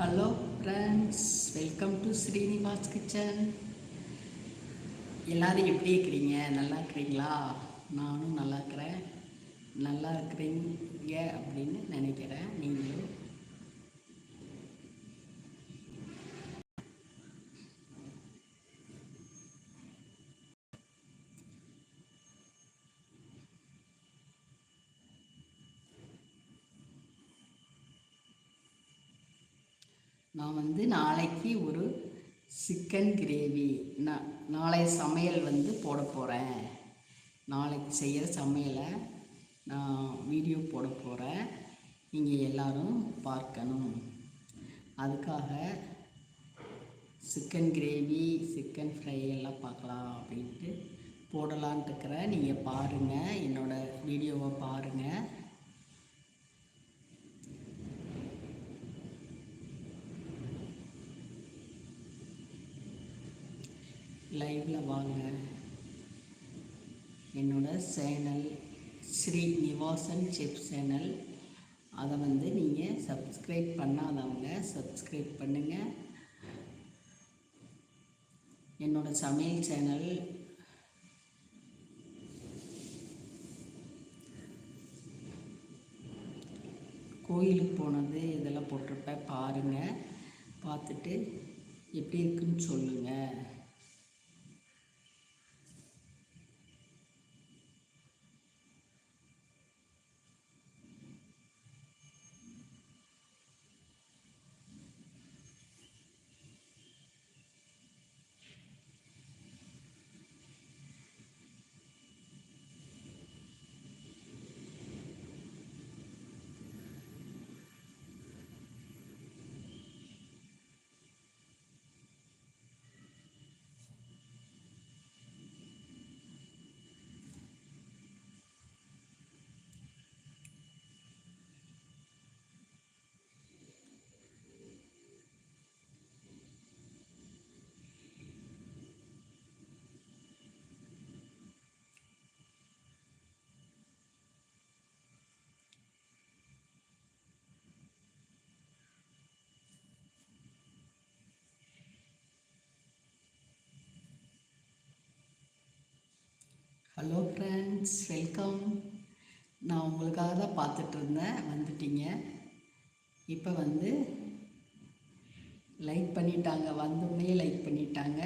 Hello friends welcome to Srinivas kitchen எல்லோரும் எப்படி இருக்கிறீங்க? நல்லா இருக்கிறீங்களா? நானும் நல்லா இருக்கிறேன். நல்லா இருக்கிறீங்க அப்படின்னு நினைக்கிறேன். நீங்களும்? நான் வந்து நாளைக்கு ஒரு சிக்கன் கிரேவி. நான் நாளைய சமையல் வந்து போட போகிறேன் நாளைக்கு செய்கிற சமையலை நான் வீடியோ போட போகிறேன் நீங்கள் எல்லோரும் பார்க்கணும். அதுக்காக சிக்கன் கிரேவி சிக்கன் ஃப்ரை எல்லாம் பார்க்கலாம் அப்படின்ட்டு போடலான்ட்டுருக்கிறேன் நீங்கள் பாருங்கள் என்னோடய வீடியோவை பாருங்கள் லைவில் வாங்க. என்னோட channel Srinivasan chef channel. அதை வந்து நீங்கள் சப்ஸ்கிரைப் பண்ணாதவங்க சப்ஸ்கிரைப் பண்ணுங்கள் என்னோடய சமையல் சேனல் கோயிலுக்கு போனது இதெல்லாம் போட்டிருப்பேன். பாருங்கள் பார்த்துட்டு எப்படி இருக்குன்னு சொல்லுங்கள் ஹலோ ஃப்ரெண்ட்ஸ் வெல்கம் நான் உங்களுக்காக தான் பார்த்துட்டு இருந்தேன். வந்துட்டீங்க. இப்போ வந்து லைக் பண்ணிட்டாங்க. வந்தோடனே லைக் பண்ணிட்டாங்க.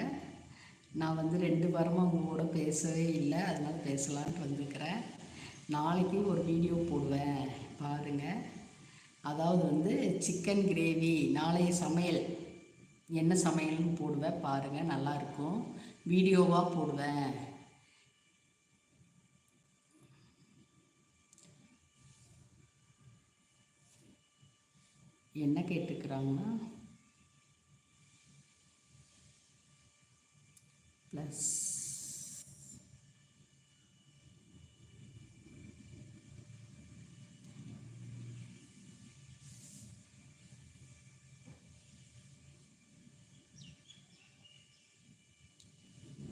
நான் வந்து ரெண்டு வாரமாக உங்கள் கூட பேசவே இல்லை. அதனால் பேசலான்ட்டு வந்துருக்கிறேன். நாளைக்கு ஒரு வீடியோ போடுவேன். பாருங்கள் அதாவது வந்து சிக்கன் கிரேவி நாளைய சமையல். என்ன சமையல்னு போடுவேன். பாருங்கள் நல்லாயிருக்கும் வீடியோவாக போடுவேன். என்ன கேட்டுக்கிறாங்கன்னா ப்ளஸ்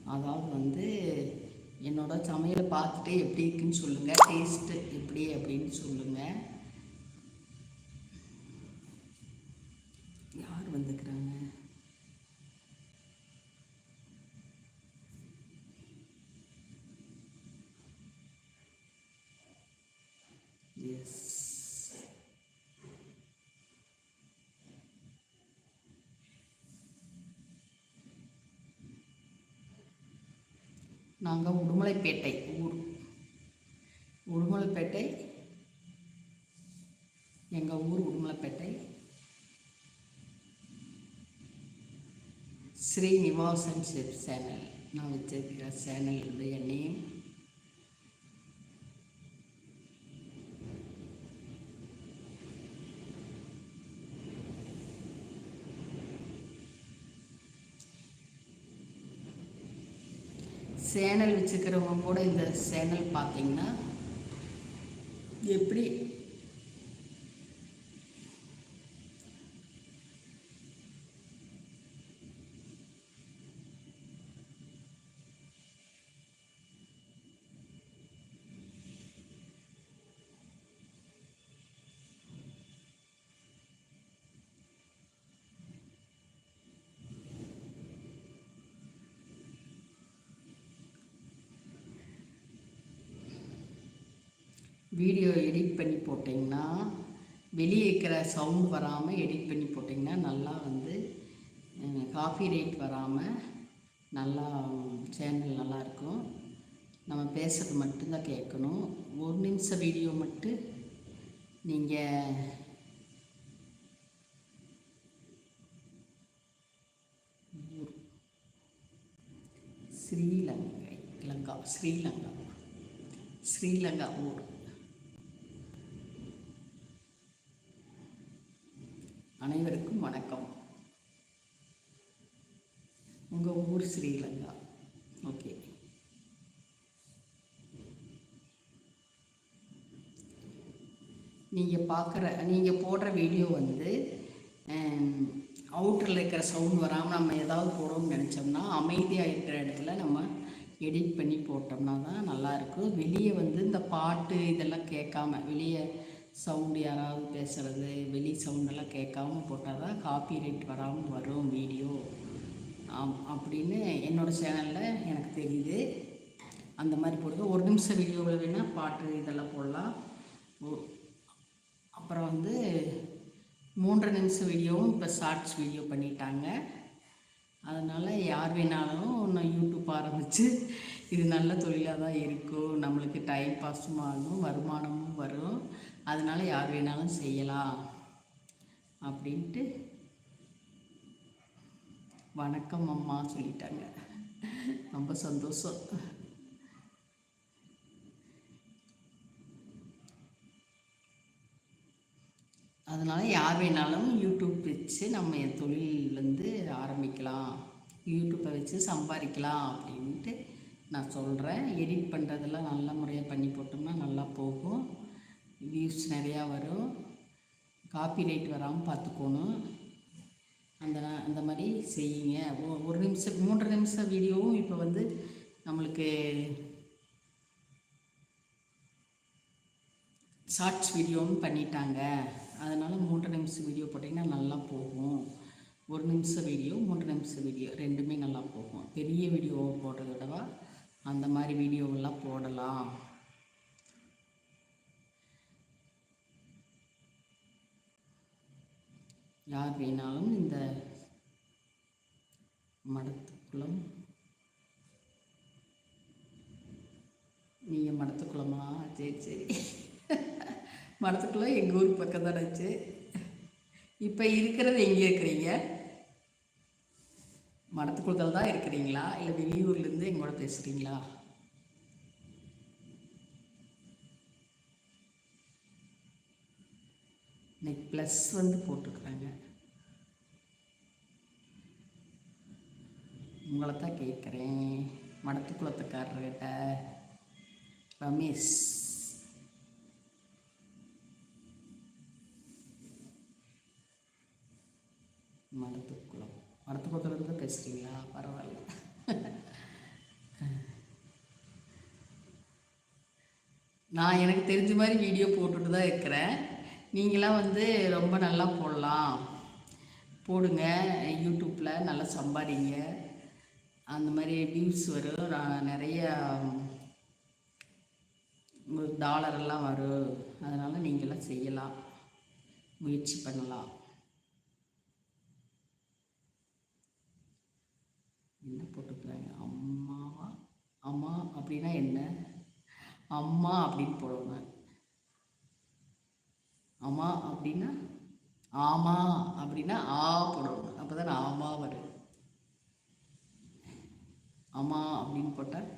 அதாவது வந்து என்னோட சமையலை பார்த்துட்டு எப்படி இருக்குன்னு சொல்லுங்கள் டேஸ்ட்டு எப்படி அப்படின்னு சொல்லுங்கள் யார் வந்துக்கிறாங்க எஸ் நாங்கள் உடுமலைப்பேட்டை ஊர். உடுமலைப்பேட்டை எங்கள் ஊர் உடுமலைப்பேட்டை. ஸ்ரீநிவாசன் செப் சேனல். நான் வச்சிருக்கிற சேனலுடைய நேம் சேனல் வச்சுக்கிறவங்க கூட இந்த சேனல் பார்த்தீங்கன்னா எப்படி வீடியோ எடிட் பண்ணி போட்டிங்கன்னா வெளியே இருக்கிற சவுண்ட் வராமல் எடிட் பண்ணி போட்டிங்கன்னா நல்லா வந்து காப்பி ரேட் வராமல் நல்லா சேனல் நல்லாயிருக்கும் நம்ம பேசுகிறது மட்டும்தான் கேட்கணும். ஒரு நிமிஷம் வீடியோ மட்டும் நீங்கள் ஸ்ரீலங்கை லங்கா ஸ்ரீலங்கா ஸ்ரீலங்கா ஊர். அனைவருக்கும் வணக்கம். உங்கள் ஊர் ஸ்ரீலங்கா. ஓகே. நீங்கள் பார்க்குற நீங்கள் போடுற வீடியோ வந்து அவுட்டரில் இருக்கிற சவுண்ட் வராமல் நம்ம ஏதாவது போடணும்னு நினச்சோம்னா அமைதியாக இருக்கிற இடத்துல நம்ம எடிட் பண்ணி போட்டோம்னா தான் நல்லாயிருக்கும் வெளியே வந்து இந்த பாட்டு இதெல்லாம் கேட்காம வெளியே சவுண்டு யாராவது பேசுகிறது வெளி சவுண்டெல்லாம் கேட்காம போட்டால் தான் காப்பி ரைட் வராமல் வரும் வீடியோ அப்படின்னு என்னோடய சேனலில் எனக்கு தெரியுது. அந்த மாதிரி போடுறது ஒரு நிமிஷம் வீடியோவில் வேணால் பாட்டு இதெல்லாம் போடலாம். அப்புறம் வந்து மூன்றரை நிமிஷம் வீடியோவும் இப்போ ஷார்ட்ஸ் வீடியோ பண்ணிட்டாங்க. அதனால் யார் வேணாலும் நான் யூடியூப் ஆரம்பித்து இது நல்ல தொழிலாக தான் இருக்கும். நம்மளுக்கு டைம் பாஸும் ஆகும் வருமானமும் வரும். அதனால் யார் வேணாலும் செய்யலாம். அப்படின்ட்டு வணக்கம் அம்மா சொல்லிட்டாங்க. ரொம்ப சந்தோஷம். அதனால் யார் வேணாலும் யூடியூப் வச்சு நம்ம என் தொழில் வந்து ஆரம்பிக்கலாம். யூடியூப்பை வச்சு சம்பாதிக்கலாம் அப்படின்ட்டு நான் சொல்கிறேன் எடிட் பண்ணுறதெல்லாம் நல்ல முறையாக பண்ணி போட்டோம்னா நல்லா போகும். வியூஸ் நிறையா வரும். காப்பி ரைட் வராமல் பார்த்துக்கணும். அந்த அந்த மாதிரி செய்யுங்க. ஒரு நிமிஷம் மூன்று நிமிஷம் வீடியோவும் இப்போ வந்து நம்மளுக்கு ஷார்ட்ஸ் வீடியோவும் பண்ணிட்டாங்க. அதனால் மூன்று நிமிஷம் வீடியோ போட்டிங்கன்னா நல்லா போகும். ஒரு நிமிஷம் வீடியோ மூன்று நிமிஷம் வீடியோ ரெண்டுமே நல்லா போகும். பெரிய வீடியோ போடுறத விடவா அந்த மாதிரி வீடியோவெல்லாம் போடலாம். யார் வேணாலும் இந்த மடத்துக்குளம் நீங்கள் மடத்துக்குளமா? சரி சரி. மடத்துக்குளம் எங்கள் ஊர் பக்கம் தானச்சு இப்போ இருக்கிறது எங்கே இருக்கிறீங்க? மடத்துக்குளத்தில் தான் இருக்கிறீங்களா? இல்லை வெளியூர்லேருந்து எங்களோட பேசுகிறீங்களா இன்னைக்கு ப்ளஸ் வந்து போட்டுக்கிறாங்க. உங்களை தான் கேட்குறேன் மடத்துக்குளத்துக்காரர்கிட்ட ரமேஷ். மடத்துக்குளம் மடத்துக்குளத்துலேருந்து பேசுகிறீங்களா பரவாயில்ல. நான் எனக்கு தெரிஞ்ச மாதிரி வீடியோ போட்டுட்டு தான் இருக்கிறேன். நீங்களாம் வந்து ரொம்ப நல்லா போடலாம். போடுங்க. யூடியூப்பில் நல்லா சம்பாதிங்க. அந்த மாதிரி வியூஸ் வரும். நான் நிறைய டாலரெல்லாம் வரும். அதனால் நீங்களாம் செய்யலாம். முயற்சி பண்ணலாம். என்ன போட்டுக்கிறாங்க? அம்மாவா? அம்மா அப்படின்னா என்ன? அம்மா அப்படின்னு போடுவாங்க. அம்மா அப்படின்னா ஆமா அப்படின்னா ஆ போடணும். அப்போ தான் ஆமா வரும். அம்மா அப்படின்னு போட்டால்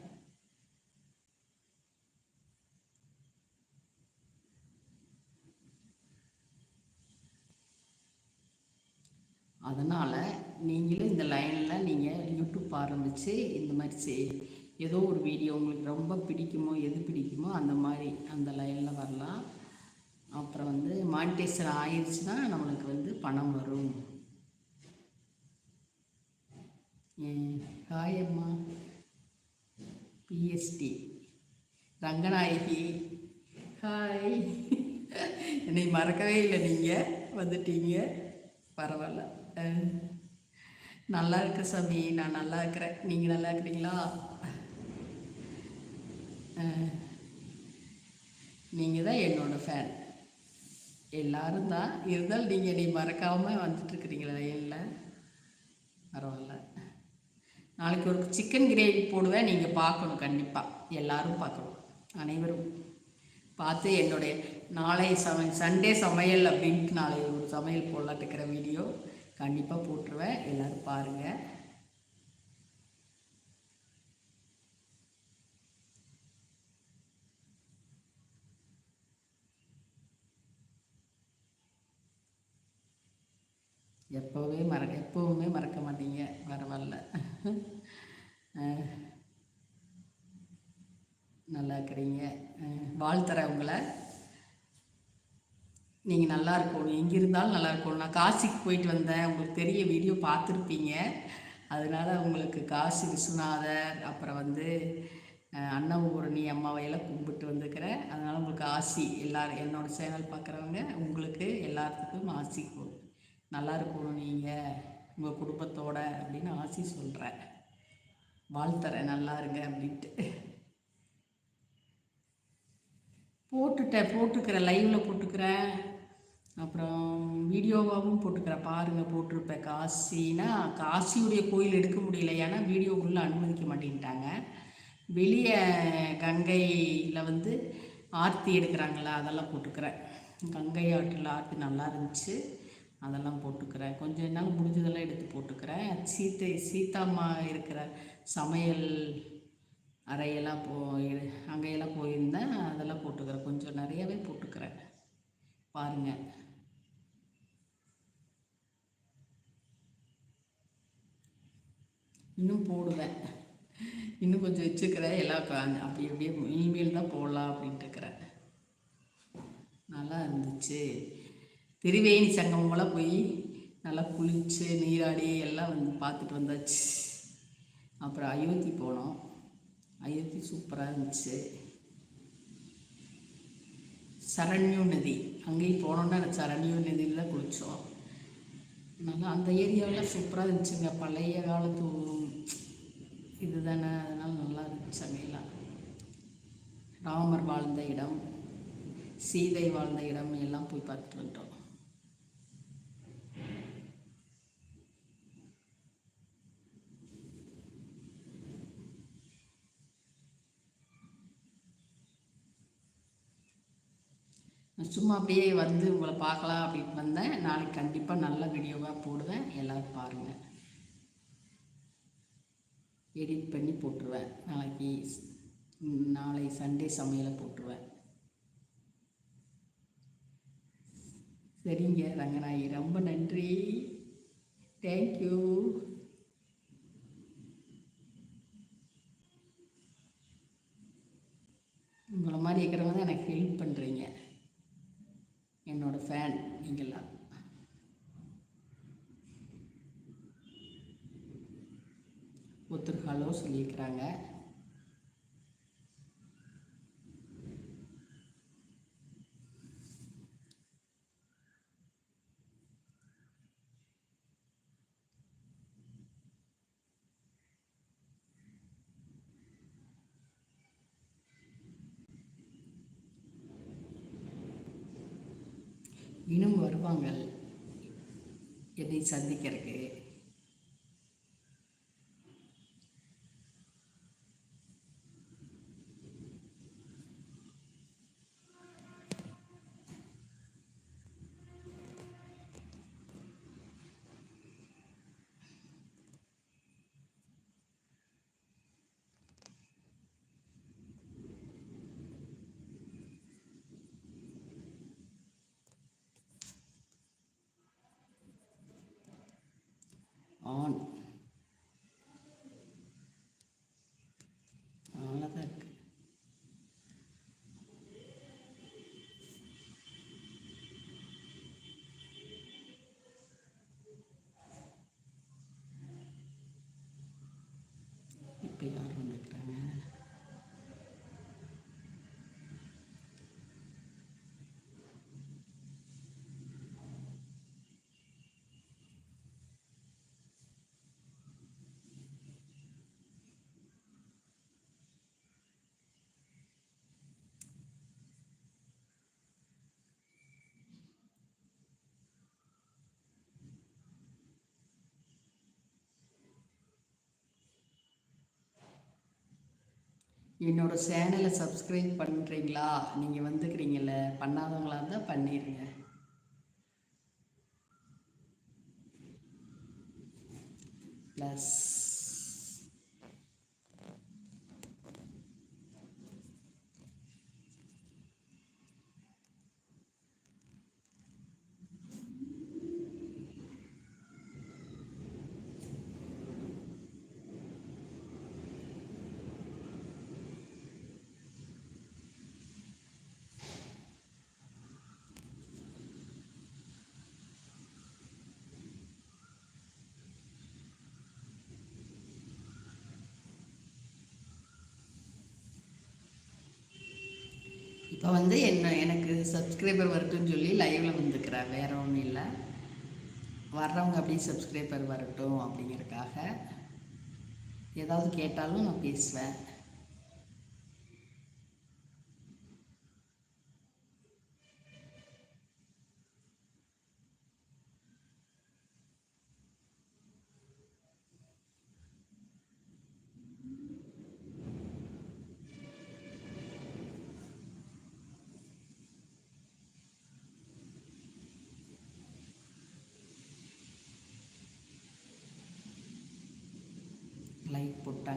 அதனால் நீங்களும் இந்த லைனில் நீங்கள் யூடியூப் ஆரம்பித்து இந்த மாதிரி செய். ஏதோ ஒரு வீடியோ உங்களுக்கு ரொம்ப பிடிக்குமோ எது பிடிக்குமோ அந்த மாதிரி அந்த லைனில் வரலாம். அப்புறம் வந்து மானிட்டேஷன் ஆயிடுச்சுன்னா நம்மளுக்கு வந்து பணம் வரும். ஹாய் அம்மா. பிஎஸ்டி ரங்கநாயகி. ஹாய் என்னை மறக்கவே இல்லை நீங்கள் வந்துட்டீங்க. பரவாயில்ல. நல்லா இருக்க சாமி நான் நல்லா இருக்கிறேன். நீங்கள் நல்லா இருக்கிறீங்களா? நீங்கள் தான் என்னோடய ஃபேன் எல்லாரும் தான். இருந்தாலும் நீங்கள் நீ மறக்காமல் வந்துட்டுருக்குறீங்களா லைனில் பரவாயில்ல. நாளைக்கு ஒரு சிக்கன் கிரேவி போடுவேன் நீங்கள் பார்க்கணும் கண்டிப்பாக எல்லாரும் பார்க்கணும். அனைவரும். பார்த்து என்னுடைய நாளை சமை சண்டே சமையல் அப்படின்ட்டு நாளை ஒரு சமையல் போடலாட்டுக்கிற வீடியோ கண்டிப்பாக போட்டுருவேன். எல்லோரும் பாருங்கள் எப்போவே மறக்க எப்போவுமே மறக்க மாட்டீங்க. பரவாயில்ல நல்லா இருக்கிறீங்க. வாழ்த்துறேன் உங்களை. நீங்கள் நல்லா இருக்கணும். எங்கே இருந்தாலும் நல்லா இருக்கணும். நான் காசிக்கு போயிட்டு வந்தேன். உங்களுக்கு தெரிய வீடியோ பார்த்துருப்பீங்க. அதனால் உங்களுக்கு காசி விஸ்வநாதர் அப்புறம் வந்து அன்னபூரணி அம்மாவையெல்லாம் கும்பிட்டு வந்துக்கிறேன் அதனால் உங்களுக்கு ஆசி எல்லோரும் என்னோடய சேனல் பார்க்குறவங்க உங்களுக்கு எல்லாத்துக்கும் ஆசி நல்லா இருக்கணும் நீங்கள் உங்கள் குடும்பத்தோட அப்படின்னு ஆசி சொல்கிறேன் வாழ்த்துறேன் நல்லா இருங்க அப்படின்ட்டு. போட்டுட்டேன் போட்டுக்கிறேன் லைவில் போட்டுக்கிறேன். அப்புறம் வீடியோவாகவும் போட்டுக்கிறேன். பாருங்கள் போட்டிருப்பேன். காசினா காசியுடைய கோயில் எடுக்க முடியல. ஏன்னா வீடியோக்குள்ளே அனுமதிக்க மாட்டேன்ட்டாங்க. வெளியே கங்கையில் வந்து ஆர்த்தி எடுக்கிறாங்களா அதெல்லாம் போட்டுக்கிறேன். கங்கை ஆற்றில் ஆர்த்தி நல்லா இருந்துச்சு. அதெல்லாம் போட்டுக்கிறேன். கொஞ்சம் என்னால் முடிஞ்சதெல்லாம் எடுத்து போட்டுக்கிறேன். சீத்தை சீதாம்மா இருக்கிற சமையல் அறையெல்லாம் போ அங்கேயெல்லாம் போயிருந்தேன். அதெல்லாம் போட்டுக்கிறேன். கொஞ்சம் நிறையவே போட்டுக்கிறேன். பாருங்கள் இன்னும் போடுவேன். இன்னும் கொஞ்சம் வச்சுக்கிறேன். எல்லாம் அப்படி அப்படியே இனிமேல் தான் போடலாம் அப்படின்ட்டு இருக்கிறேன். நல்லா இருந்துச்சு. திரிவேணி சங்கம் போல் போய் நல்லா குளிச்சு நீராடி எல்லாம் வந்து பார்த்துட்டு வந்தாச்சு. அப்புறம் அயோத்தி போனோம். அயோத்தி சூப்பராக இருந்துச்சு. சரண்யூ நதி. அங்கேயும் போனோன்னா சரண்யூ நதியில் தான் குளித்தோம் நல்லா அந்த ஏரியாவில் சூப்பராக இருந்துச்சுங்க. பழைய காலத்து இது தானே அதனால் நல்லா இருந்துச்சு அங்கெல்லாம் ராமர் வாழ்ந்த இடம் சீதை வாழ்ந்த இடம் எல்லாம் போய் பார்த்துட்டு வந்துட்டோம். சும்மா அப்படியே வந்து உங்களை பார்க்கலாம் அப்படின்னு வந்தேன். நாளைக்கு கண்டிப்பாக நல்ல வீடியோவாக போடுவேன். எல்லோரும் பாருங்கள் எடிட் பண்ணி போட்டுருவேன். நாளைக்கு நாளை சண்டே சமையலை போட்டுருவேன். சரிங்க ரங்கநாயகி. ரொம்ப நன்றி. தேங்க்யூ உங்களை மாதிரி இருக்கிறவங்க தான் எனக்கு ஹெல்ப் பண்ணுறீங்க என்னோட ஃபேன் நீங்கள்லாம் ஒருத்தர் ஹலோ சொல்லியிருக்கிறாங்க. இன்னும் வருவாங்க. என்னை சந்திக்கிறதுக்கு ஆன் அவ்வளோதான் இருக்குது இப்போ யார் வந்துருக்குறாங்க என்னோடய சேனலை சப்ஸ்கிரைப் பண்ணுறீங்களா நீங்கள் வந்துக்கிறீங்கள பண்ணாதவங்களா இருந்தால் பண்ணிடுங்க ப்ளஸ் இப்போ வந்து என்ன எனக்கு சப்ஸ்கிரைபர் வரட்டும்னு சொல்லி லைவில் வந்துக்கிறேன் வேற ஒன்றும் இல்லை. வர்றவங்க அப்படியே சப்ஸ்கிரைபர் வரட்டும் அப்படிங்கிறதுக்காக. ஏதாவது கேட்டாலும் நான் பேசுவேன்.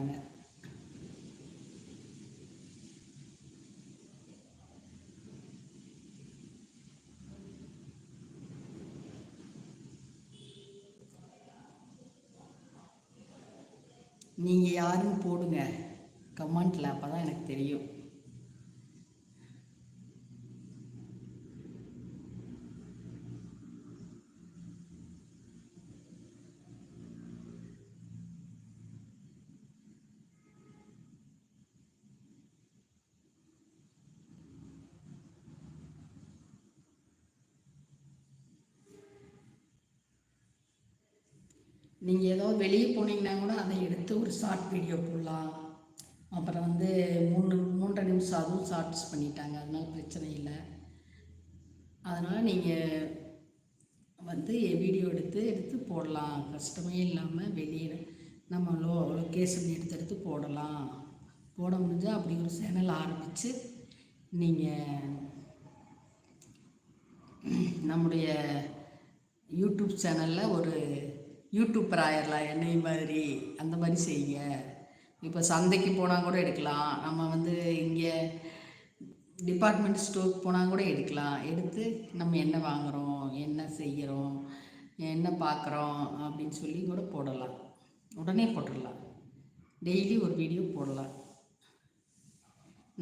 லைக் நீங்கள் யாருன்னு போடுங்க. கமெண்ட்டில் அப்போ தான் எனக்கு தெரியும் நீங்கள் ஏதோ வெளியே போனீங்கன்னா கூட அதை எடுத்து ஒரு ஷார்ட் வீடியோ போடலாம். அப்புறம் வந்து மூணு மூன்றரை நிமிஷம் அதுவும் ஷார்ட்ஸ் பண்ணிட்டாங்க. அதனால பிரச்சனை இல்லை. அதனால் நீங்கள் வந்து வீடியோ எடுத்து எடுத்து போடலாம். கஷ்டமே இல்லாமல் வெளியே நம்ம லோ லொக்கேஷன் எடுத்து எடுத்து போடலாம். போட முடிஞ்சால் அப்படி ஒரு சேனல் ஆரம்பித்து நீங்கள் நம்முடைய யூடியூப் சேனலில் ஒரு யூடியூப்பர் ஆயிடலாம் என்னை மாதிரி அந்த மாதிரி செய்யுங்க. இப்போ சந்தைக்கு போனால் கூட எடுக்கலாம். நம்ம வந்து இங்கே டிபார்ட்மெண்ட் ஸ்டோருக்கு போனால் கூட எடுக்கலாம். எடுத்து நம்ம என்ன வாங்குகிறோம் என்ன செய்கிறோம் என்ன பார்க்குறோம் அப்படின்னு சொல்லி கூட போடலாம். உடனே போட்டுடலாம். டெய்லி ஒரு வீடியோ போடலாம்.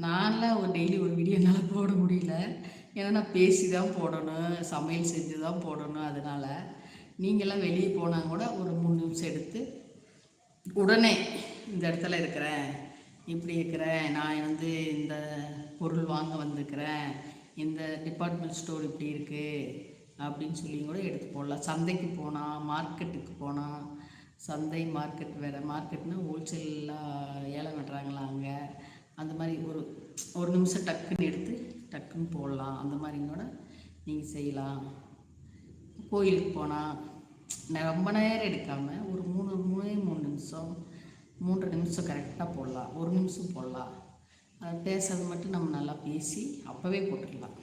நான்லாம் ஒரு டெய்லி ஒரு வீடியோ என்னால் போட முடியல. ஏன்னா நான் பேசி தான் போடணும் சமையல் செஞ்சு தான் போடணும் அதனால். நீங்களாம் வெளியே போனால் கூட ஒரு மூணு நிமிஷம் எடுத்து உடனே இந்த இடத்துல இருக்கிறேன் இப்படி இருக்கிறேன் நான் வந்து இந்த பொருள் வாங்க வந்திருக்கிறேன் இந்த டிபார்ட்மெண்ட் ஸ்டோர் இப்படி இருக்குது அப்படின்னு சொல்லி கூட எடுத்து போடலாம். சந்தைக்கு போனால் மார்க்கெட்டுக்கு போனால் சந்தை மார்க்கெட் வேறு மார்க்கெட்னால் ஹோல்சேலாக ஏலம் விடுறாங்களா அங்கே அந்த மாதிரி ஒரு ஒரு நிமிஷம் டக்குன்னு எடுத்து டக்குன்னு போடலாம். அந்த மாதிரி கூட நீங்கள் செய்யலாம். கோயிலுக்கு போனால் ரொம்ப நேரம் எடுக்காமல் ஒரு மூணு மூணே மூணு நிமிஷம் மூன்று நிமிஷம் கரெக்டாக போடலாம். ஒரு நிமிஷம் போடலாம். அது பேசுறது மட்டும் நம்ம நல்லா பேசி அப்போவே போட்டுடலாம்.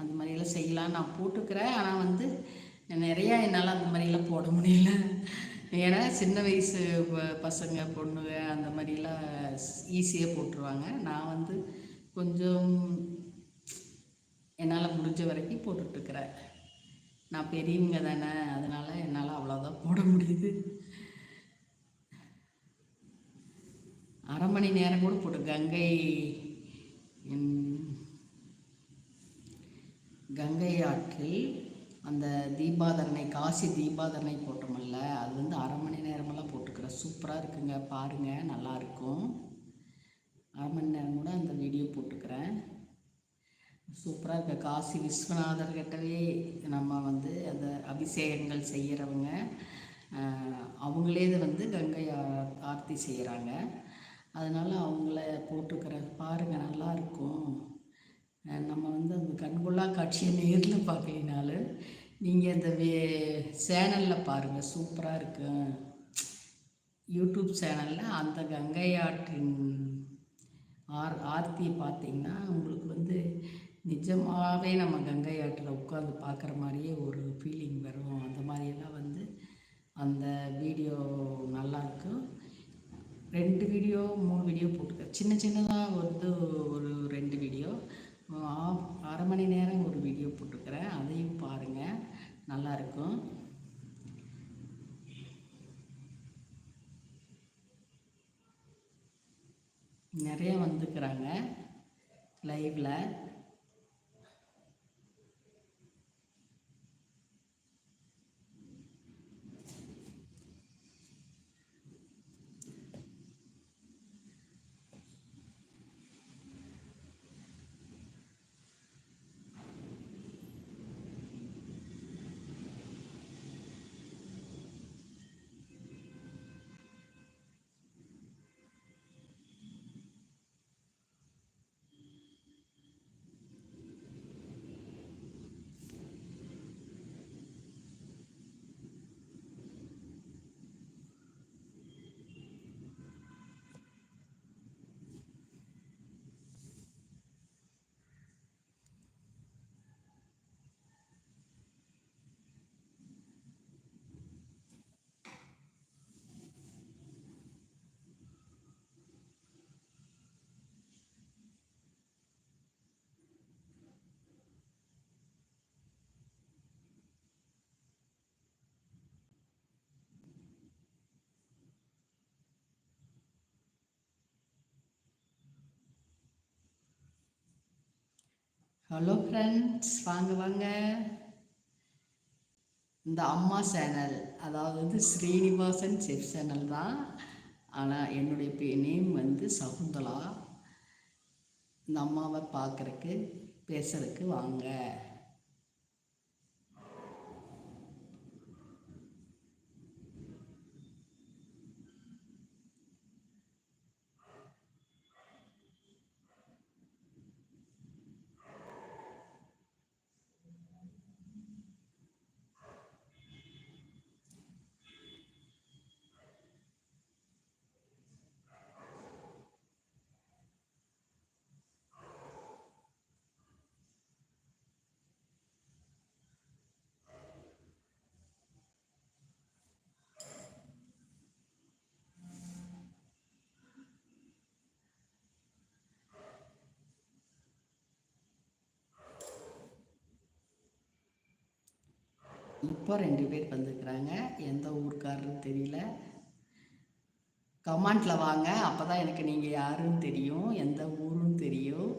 அந்த மாதிரியெல்லாம் செய்யலாம் நான் போட்டுக்கிறேன். ஆனால் வந்து நிறையா என்னால் அந்த மாதிரிலாம் போட முடியல. ஏன்னா சின்ன வயசு பசங்க பொண்ணுங்க அந்த மாதிரிலாம் ஈஸியாக போட்டுருவாங்க. நான் வந்து கொஞ்சம் என்னால் முடிஞ்ச வரைக்கும் போட்டுட்ருக்குறேன் நான் பெரியவங்க தானே அதனால் என்னால் அவ்வளோதான் போட முடியுது. அரை மணி நேரம் கூட போட்டு கங்கை கங்கை ஆற்றில் அந்த தீபாதரனை காசி தீபாதரனை போட்டோமில்ல அது வந்து அரை மணி நேரமெல்லாம் போட்டுக்கிறேன் சூப்பராக இருக்குங்க பாருங்கள் நல்லாயிருக்கும் அரை மணி நேரம் கூட அந்த வீடியோ போட்டுக்கிறேன். சூப்பராக இருக்க. காசி விஸ்வநாதர்கிட்டவே நம்ம வந்து அந்த அபிஷேகங்கள் செய்கிறவங்க அவங்களே இதை வந்து கங்கை ஆர்த்தி செய்கிறாங்க அதனால் அவங்கள போட்டுக்கிற பாருங்கள் நல்லாயிருக்கும் நம்ம வந்து அந்த கண்கொள்ளா காட்சியை நேரில் பார்க்கலினாலும் நீங்கள் இந்த வே சேனலில் பாருங்கள் சூப்பராக இருக்கும் யூடியூப் சேனலில் அந்த கங்கை ஆற்றின் ஆர் ஆர்த்தியை பார்த்தீங்கன்னா உங்களுக்கு வந்து நிஜமாகவே நம்ம கங்கை ஆற்றில் உட்காந்து பார்க்குற மாதிரியே ஒரு ஃபீலிங் வரும். அந்த மாதிரியெல்லாம் வந்து அந்த வீடியோ நல்லாயிருக்கும். ரெண்டு வீடியோ மூணு வீடியோ போட்டுக்க. சின்ன சின்னதாக வந்து ஒரு ரெண்டு வீடியோ அரை மணி நேரம் ஒரு வீடியோ போட்டிருக்கிறேன் அதையும் பாருங்கள் நல்லாயிருக்கும். நிறைய வந்துக்கிறாங்க லைவில் ஹலோ ஃப்ரெண்ட்ஸ் வாங்க வாங்க. இந்த அம்மா சேனல் அதாவது வந்து ஸ்ரீனிவாசன் செஃப் சேனல் தான். ஆனால் என்னுடைய பே நேம் வந்து சகுந்தலா. இந்த அம்மாவை பார்க்குறக்கு பேசுறதுக்கு வாங்க. இப்போ ரெண்டு பேர் வந்துருக்குறாங்க. எந்த ஊருக்காரன்னு தெரியல. கமாண்டில் வாங்க. அப்போ தான் எனக்கு நீங்கள் யாருன்னு தெரியும். எந்த ஊருன்னு தெரியும்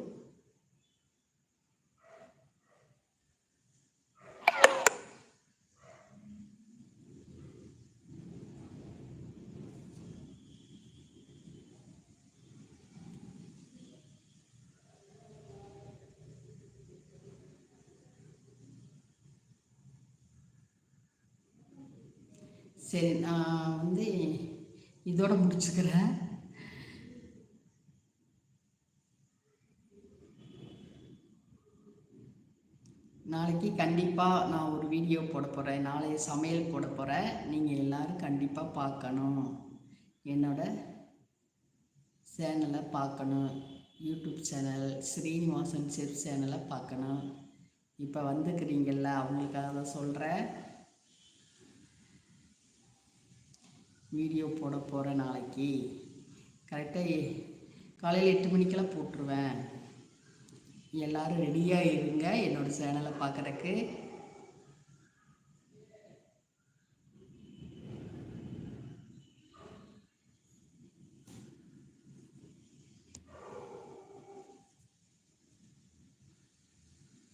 சரி நான் வந்து இதோட முடிச்சுக்கிறேன். நாளைக்கு கண்டிப்பாக நான் ஒரு வீடியோ போட போகிறேன் நாளைய சமையல் போட போகிறேன் நீங்கள் எல்லோரும் கண்டிப்பாக பார்க்கணும். என்னோட சேனலை பார்க்கணும். யூடியூப் சேனல் ஸ்ரீனிவாசன் செஃப் சேனலை பார்க்கணும். இப்போ வந்துக்கிறீங்கள்ல அவங்களுக்காக தான் சொல்கிறேன் வீடியோ போட போகிறேன் நாளைக்கு. கரெக்டாக காலையில் எட்டு மணிக்கெல்லாம் போட்டுருவேன். எல்லோரும் ரெடியாக இருங்க. என்னோடய சேனலை பார்க்குறக்கு